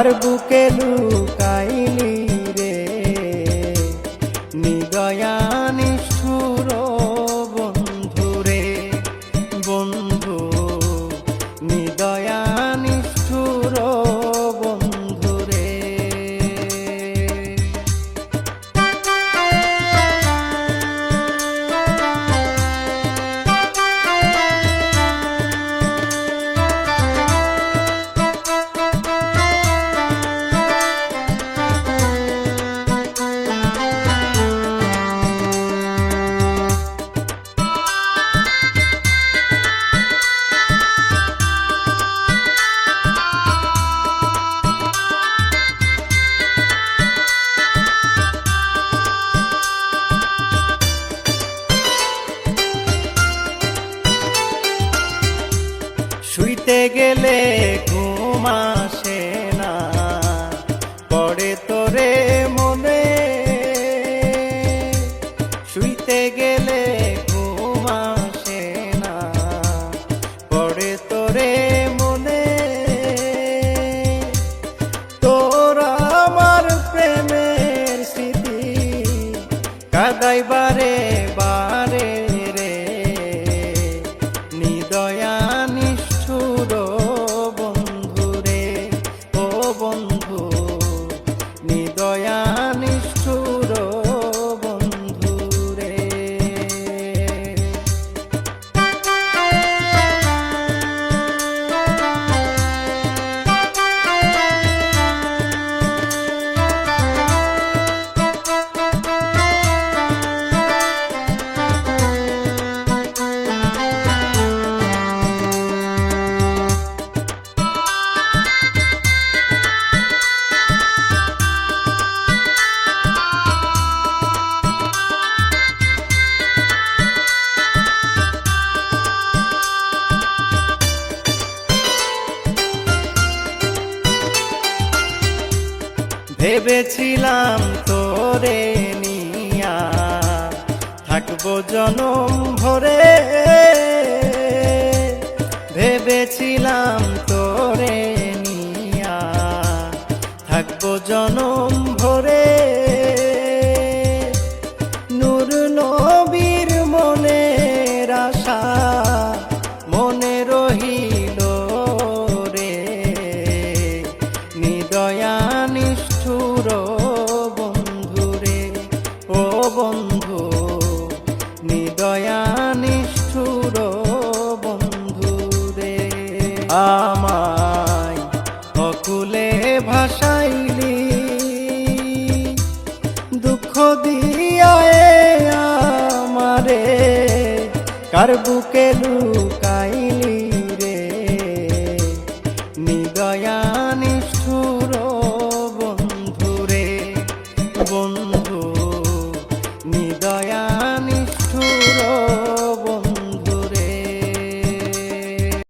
কার বুকে লুকাইলি। শুইতে গেলে ঘুম আসে না। পড়ে তোরে মনে শুইতে গেলে বন্ধু ভেবেছিলাম তোরে নিয়া থাকব জনম ভরে। ভেবেছিলাম বন্ধু নিদয়া নিষ্ঠুর বন্ধু রে। আমায় অকুলে ভাসাইলি দুঃখ দিয়ায় আমারে কার বুকে লু